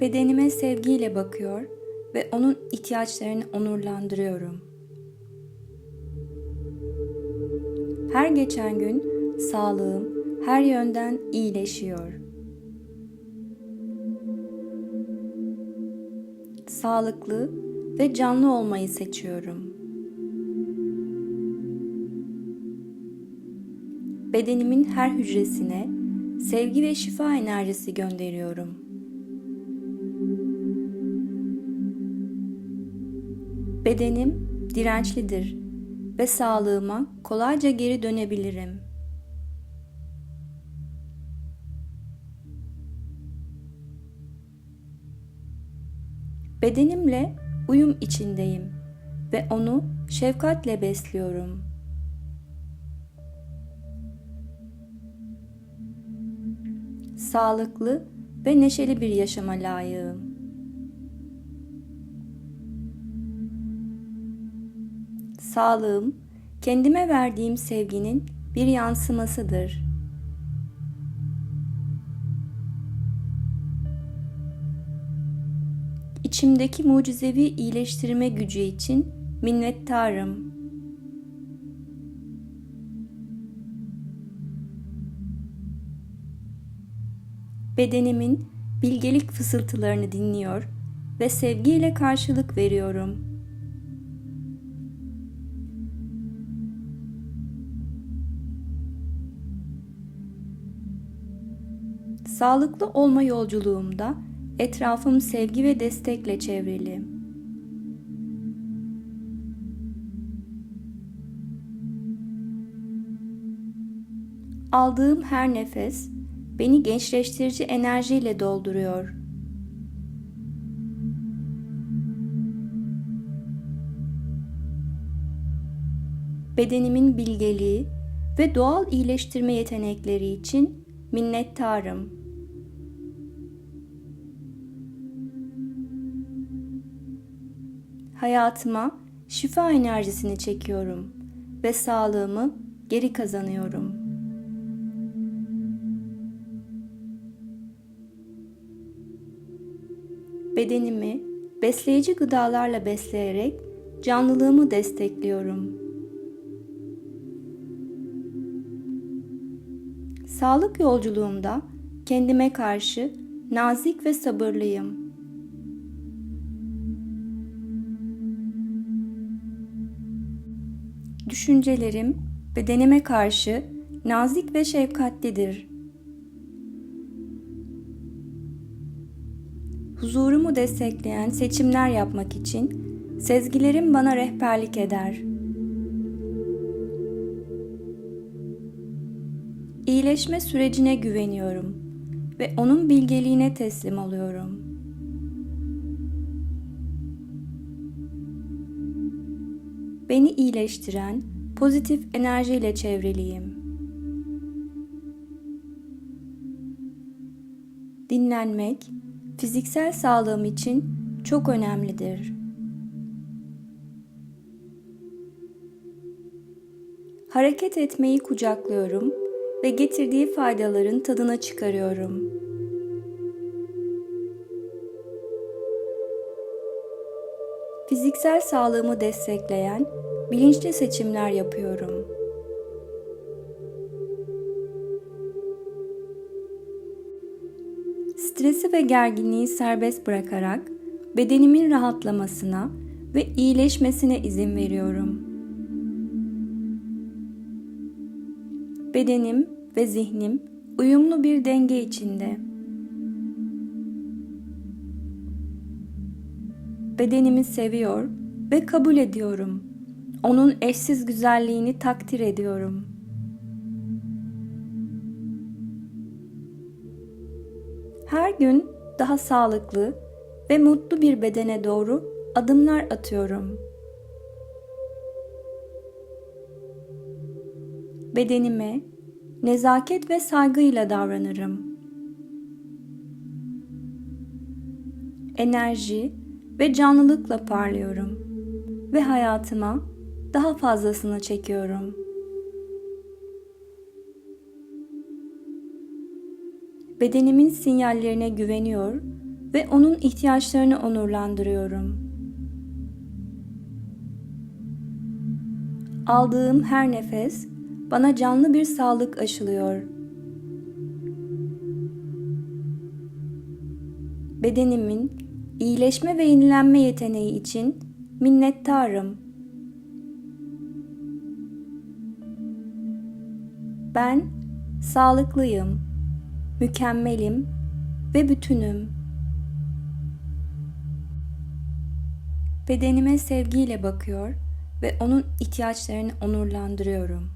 Bedenime sevgiyle bakıyor ve onun ihtiyaçlarını onurlandırıyorum. Her geçen gün sağlığım her yönden iyileşiyor. Sağlıklı ve canlı olmayı seçiyorum. Bedenimin her hücresine sevgi ve şifa enerjisi gönderiyorum. Bedenim dirençlidir ve sağlığıma kolayca geri dönebilirim. Bedenimle uyum içindeyim ve onu şefkatle besliyorum. Sağlıklı ve neşeli bir yaşama layığım. Sağlığım kendime verdiğim sevginin bir yansımasıdır. İçimdeki mucizevi iyileştirme gücü için minnettarım. Bedenimin bilgelik fısıltılarını dinliyor ve sevgiyle karşılık veriyorum.'' Sağlıklı olma yolculuğumda etrafım sevgi ve destekle çevrili. Aldığım her nefes beni gençleştirici enerjiyle dolduruyor. Bedenimin bilgeliği ve doğal iyileştirme yetenekleri için minnettarım. Hayatıma şifa enerjisini çekiyorum ve sağlığımı geri kazanıyorum. Bedenimi besleyici gıdalarla besleyerek canlılığımı destekliyorum. Sağlık yolculuğumda kendime karşı nazik ve sabırlıyım. Düşüncelerim bedenime karşı nazik ve şefkatlidir. Huzurumu destekleyen seçimler yapmak için sezgilerim bana rehberlik eder. İyileşme sürecine güveniyorum ve onun bilgeliğine teslim oluyorum.'' Beni iyileştiren pozitif enerjiyle çevreliyim. Dinlenmek fiziksel sağlığım için çok önemlidir. Hareket etmeyi kucaklıyorum ve getirdiği faydaların tadına çıkarıyorum. Fiziksel sağlığımı destekleyen bilinçli seçimler yapıyorum. Stresi ve gerginliği serbest bırakarak bedenimin rahatlamasına ve iyileşmesine izin veriyorum. Bedenim ve zihnim uyumlu bir denge içinde. Bedenimi seviyor ve kabul ediyorum. Onun eşsiz güzelliğini takdir ediyorum. Her gün daha sağlıklı ve mutlu bir bedene doğru adımlar atıyorum. Bedenime nezaket ve saygıyla davranırım. Enerji ve canlılıkla parlıyorum ve hayatıma daha fazlasını çekiyorum. Bedenimin sinyallerine güveniyor ve onun ihtiyaçlarını onurlandırıyorum. Aldığım her nefes bana canlı bir sağlık aşılıyor. Bedenimin iyileşme ve yenilenme yeteneği için minnettarım. Ben sağlıklıyım, mükemmelim ve bütünüm. Bedenime sevgiyle bakıyor ve onun ihtiyaçlarını onurlandırıyorum.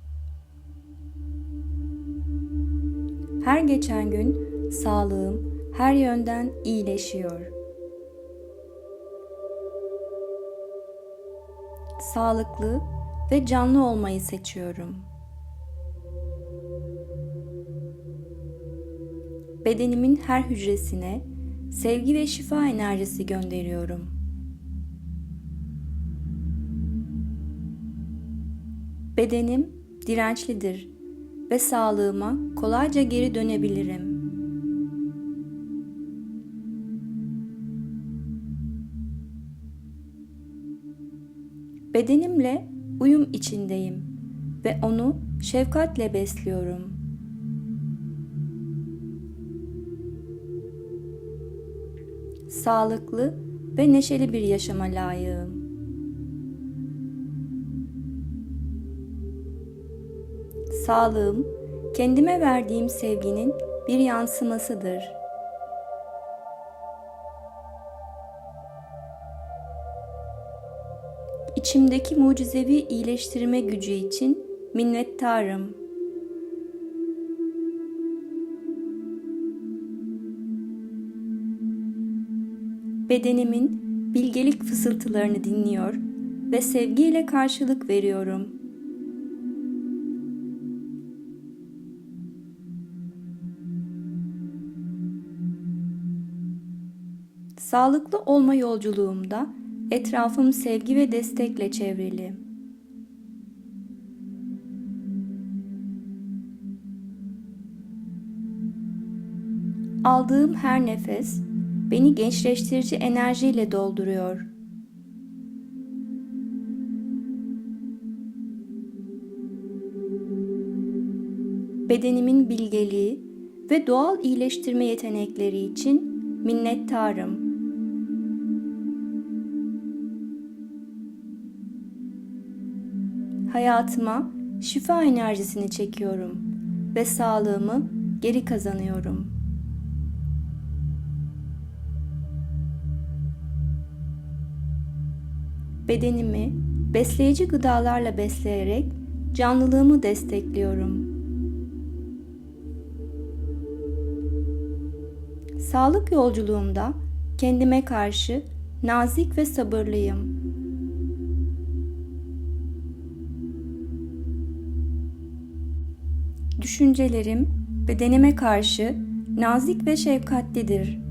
Her geçen gün sağlığım her yönden iyileşiyor. Sağlıklı ve canlı olmayı seçiyorum. Bedenimin her hücresine sevgi ve şifa enerjisi gönderiyorum. Bedenim dirençlidir ve sağlığıma kolayca geri dönebilirim. Bedenimle uyum içindeyim ve onu şefkatle besliyorum. Sağlıklı ve neşeli bir yaşama layığım. Sağlığım kendime verdiğim sevginin bir yansımasıdır. İçimdeki mucizevi iyileştirme gücü için minnettarım. Bedenimin bilgelik fısıltılarını dinliyor ve sevgiyle karşılık veriyorum. Sağlıklı olma yolculuğumda etrafım sevgi ve destekle çevrili. Aldığım her nefes beni gençleştirici enerjiyle dolduruyor. Bedenimin bilgeliği ve doğal iyileştirme yetenekleri için minnettarım. Hayatıma şifa enerjisini çekiyorum ve sağlığımı geri kazanıyorum. Bedenimi besleyici gıdalarla besleyerek canlılığımı destekliyorum. Sağlık yolculuğumda kendime karşı nazik ve sabırlıyım. Düşüncelerim bedenime karşı nazik ve şefkatlidir.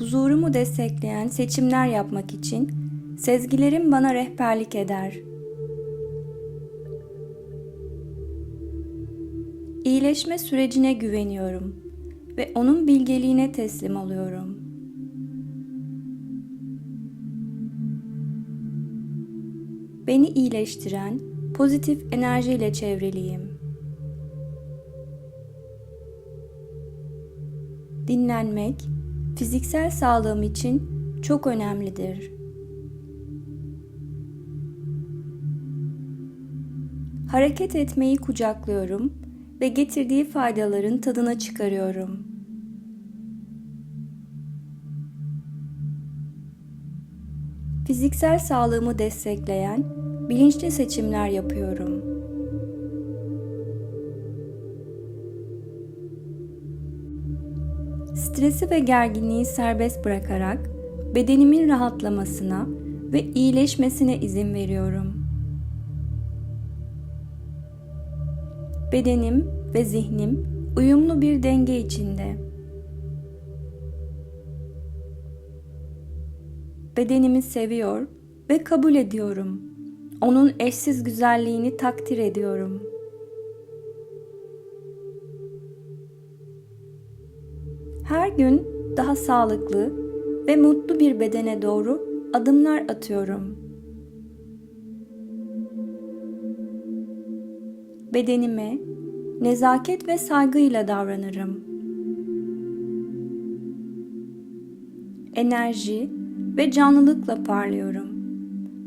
Huzurumu destekleyen seçimler yapmak için sezgilerim bana rehberlik eder. İyileşme sürecine güveniyorum ve onun bilgeliğine teslim oluyorum. Beni iyileştiren pozitif enerjiyle çevreliyim. Dinlenmek fiziksel sağlığım için çok önemlidir. Hareket etmeyi kucaklıyorum ve getirdiği faydaların tadına çıkarıyorum. Fiziksel sağlığımı destekleyen bilinçli seçimler yapıyorum. Stresi ve gerginliği serbest bırakarak bedenimin rahatlamasına ve iyileşmesine izin veriyorum. Bedenim ve zihnim uyumlu bir denge içinde. Bedenimi seviyor ve kabul ediyorum. Onun eşsiz güzelliğini takdir ediyorum. Her gün daha sağlıklı ve mutlu bir bedene doğru adımlar atıyorum. Bedenime nezaket ve saygıyla davranırım. Enerji ve canlılıkla parlıyorum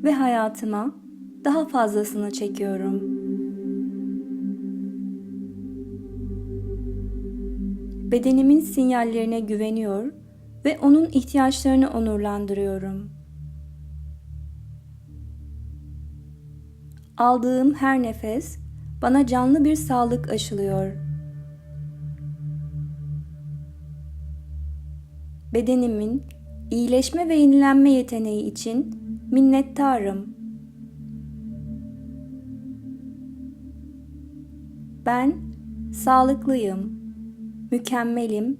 ve hayatıma daha fazlasını çekiyorum. Bedenimin sinyallerine güveniyor ve onun ihtiyaçlarını onurlandırıyorum. Aldığım her nefes bana canlı bir sağlık aşılıyor. Bedenimin iyileşme ve yenilenme yeteneği için minnettarım. Ben sağlıklıyım, mükemmelim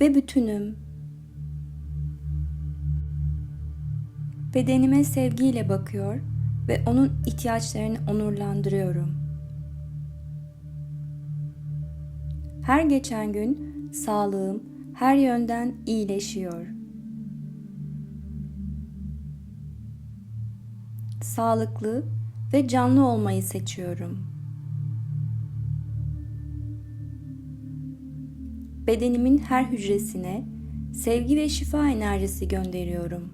ve bütünüm. Bedenime sevgiyle bakıyor ve onun ihtiyaçlarını onurlandırıyorum. Her geçen gün sağlığım her yönden iyileşiyor. Sağlıklı ve canlı olmayı seçiyorum. Bedenimin her hücresine sevgi ve şifa enerjisi gönderiyorum.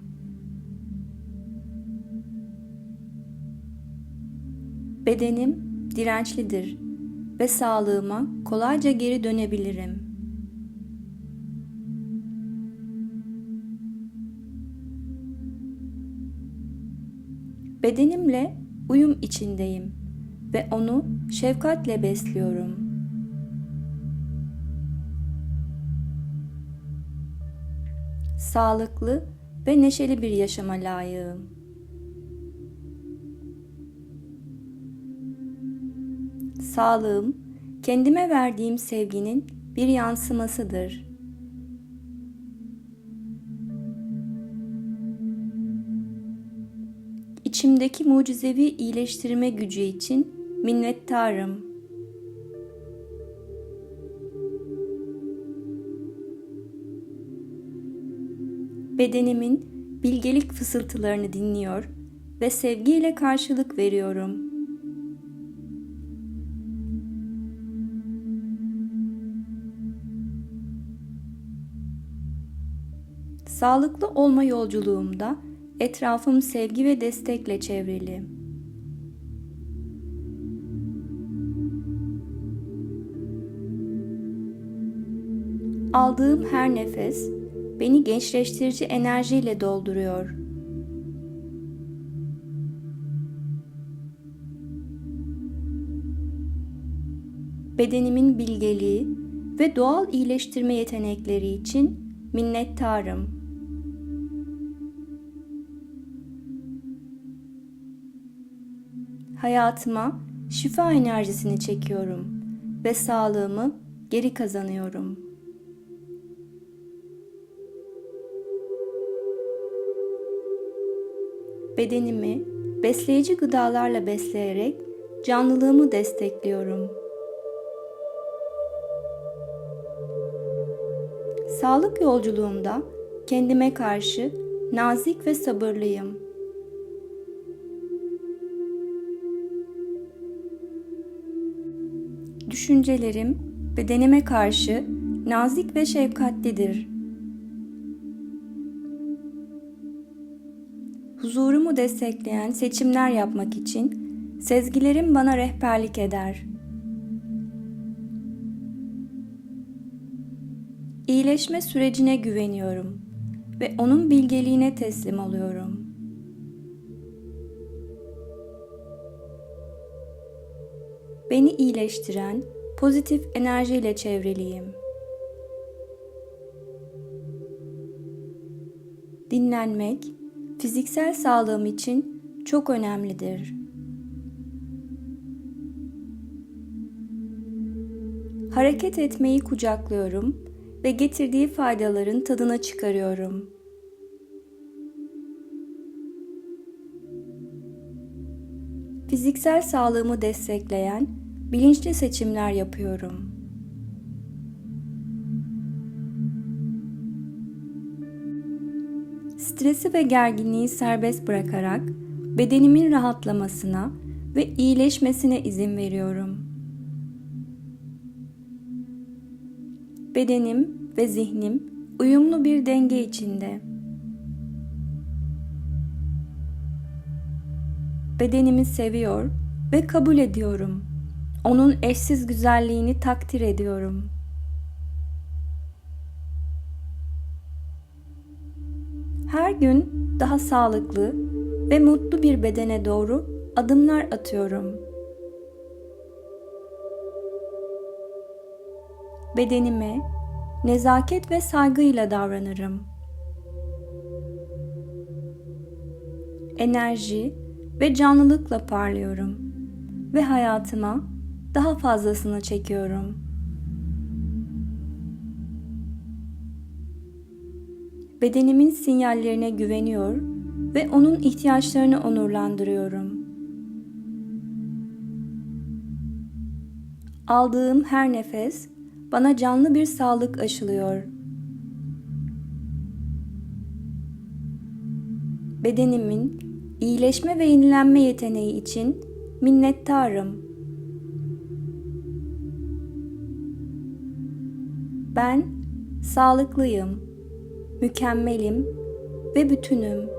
Bedenim dirençlidir ve sağlığıma kolayca geri dönebilirim. Bedenimle uyum içindeyim ve onu şefkatle besliyorum. Sağlıklı ve neşeli bir yaşama layığım. Sağlığım kendime verdiğim sevginin bir yansımasıdır. İçimdeki mucizevi iyileştirme gücü için minnettarım. Bedenimin bilgelik fısıltılarını dinliyor ve sevgiyle karşılık veriyorum. Sağlıklı olma yolculuğumda etrafım sevgi ve destekle çevrili. Aldığım her nefes beni gençleştirici enerjiyle dolduruyor. Bedenimin bilgeliği ve doğal iyileştirme yetenekleri için minnettarım. Hayatıma şifa enerjisini çekiyorum ve sağlığımı geri kazanıyorum. Bedenimi besleyici gıdalarla besleyerek canlılığımı destekliyorum. Sağlık yolculuğumda kendime karşı nazik ve sabırlıyım. Düşüncelerim bedenime karşı nazik ve şefkatlidir. Huzurumu destekleyen seçimler yapmak için sezgilerim bana rehberlik eder. İyileşme sürecine güveniyorum ve onun bilgeliğine teslim oluyorum. Beni iyileştiren pozitif enerjiyle çevreliyim. Dinlenmek fiziksel sağlığım için çok önemlidir. Hareket etmeyi kucaklıyorum ve getirdiği faydaların tadına çıkarıyorum. Fiziksel sağlığımı destekleyen bilinçli seçimler yapıyorum. Stresi ve gerginliği serbest bırakarak bedenimin rahatlamasına ve iyileşmesine izin veriyorum. Bedenim ve zihnim uyumlu bir denge içinde. Bedenimi seviyor ve kabul ediyorum. Onun eşsiz güzelliğini takdir ediyorum. Her gün daha sağlıklı ve mutlu bir bedene doğru adımlar atıyorum. Bedenime nezaket ve saygıyla davranırım. Enerji ve canlılıkla parlıyorum ve hayatıma daha fazlasını çekiyorum. Bedenimin sinyallerine güveniyor ve onun ihtiyaçlarını onurlandırıyorum. Aldığım her nefes bana canlı bir sağlık aşılıyor. Bedenimin iyileşme ve yenilenme yeteneği için minnettarım. Ben sağlıklıyım, mükemmelim ve bütünüm.